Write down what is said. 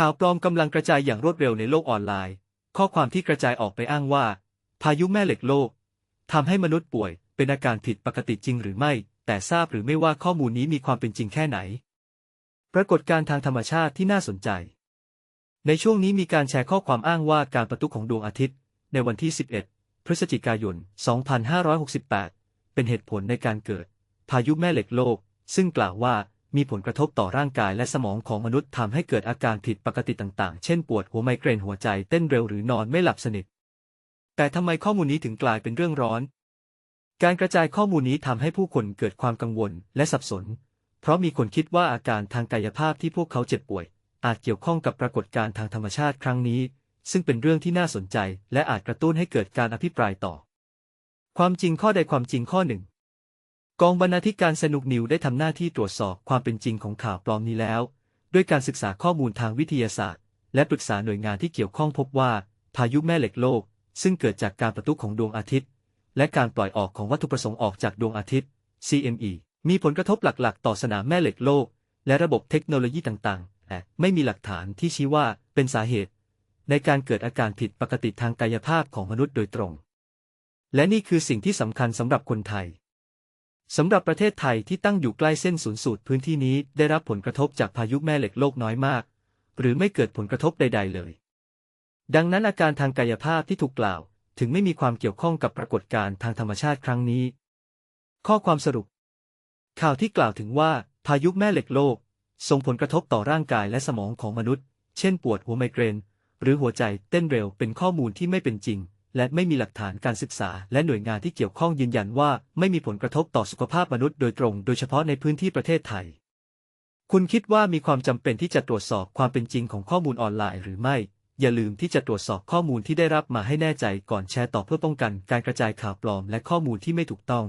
ข่าวปลอมกำลังกระจายอย่างรวดเร็วในโลกออนไลน์ ข้อความที่กระจายออกไปอ้างว่า พายุแม่เหล็กโลกทำให้มนุษย์ป่วย เป็นอาการผิดปกติจริงหรือไม่ แต่ทราบหรือไม่ว่าข้อมูลนี้มีความเป็นจริงแค่ไหน ปรากฏการทางธรรมชาติที่น่าสนใจ ในช่วงนี้มีการแชร์ข้อความอ้างว่าการประตุของดวงอาทิตย์ ในวันที่ 11 พฤศจิกายน 2568 เป็นเหตุผลในการเกิด พายุแม่เหล็กโลก ซึ่งกล่าวว่า มีผลกระทบต่อร่างกายและสมองของมนุษย์ทำให้เกิดอาการผิดปกติต่างๆ เช่นปวดหัวไมเกรนหัวใจเต้นเร็วหรือนอนไม่หลับสนิท แต่ทำไมข้อมูลนี้ถึงกลายเป็นเรื่องร้อน การกระจายข้อมูลนี้ทำให้ผู้คนเกิดความกังวลและสับสน เพราะมีคนคิดว่าอาการทางกายภาพที่พวกเขาเจ็บป่วย อาจเกี่ยวข้องกับปรากฏการณ์ทางธรรมชาติครั้งนี้ ซึ่งเป็นเรื่องที่น่าสนใจ และอาจกระตุ้นให้เกิดการอภิปรายต่อ ความจริงข้อใดความจริงข้อหนึ่ง กองบรรณาธิการสนุกนิวได้ทำหน้าที่ตรวจสอบความเป็นจริงของข่าวปลอมนี้แล้ว ด้วยการศึกษาข้อมูลทางวิทยาศาสตร์ และปรึกษาหน่วยงานที่เกี่ยวข้องพบว่า พายุแม่เหล็กโลก ซึ่งเกิดจากการประทุของดวงอาทิตย์ และการปล่อยออกของวัตถุประสงค์ออกจากดวงอาทิตย์ CME มีผลกระทบหลักๆ ต่อสนามแม่เหล็กโลก และระบบเทคโนโลยีต่างๆแต่ไม่มีหลักฐานที่ชี้ว่าเป็นสาเหตุ ในการเกิดอาการผิดปกติทางกายภาพของมนุษย์โดยตรง และนี่คือสิ่งที่สำคัญสำหรับคนไทย สำหรับประเทศไทยที่ตั้งอยู่ใกล้เส้นศูนย์สูตรพื้นที่นี้ได้รับผลกระทบจากพายุแม่เหล็กโลกน้อยมาก หรือไม่เกิดผลกระทบใด ๆ เลย ดังนั้นอาการทางกายภาพที่ถูกกล่าว ถึงไม่มีความเกี่ยวข้องกับปรากฏการณ์ทางธรรมชาติครั้งนี้ ข้อความสรุป ข่าวที่กล่าวถึงว่าพายุแม่เหล็กโลก ส่งผลกระทบต่อร่างกายและสมองของมนุษย์ เช่นปวดหัวไมเกรน หรือหัวใจเต้นเร็วเป็นข้อมูลที่ไม่เป็นจริง และไม่มีหลักฐานการศึกษา และหน่วยงานที่เกี่ยวข้องยืนยันว่า ไม่มีผลกระทบต่อสุขภาพมนุษย์โดยตรง โดยเฉพาะในพื้นที่ประเทศไทย คุณคิดว่ามีความจำเป็นที่จะตรวจสอบความเป็นจริงของข้อมูลออนไลน์หรือไม่ อย่าลืมที่จะตรวจสอบข้อมูลที่ได้รับมาให้แน่ใจก่อนแชร์ต่อเพื่อป้องกันการกระจายข่าวปลอม และข้อมูลที่ไม่ถูกต้อง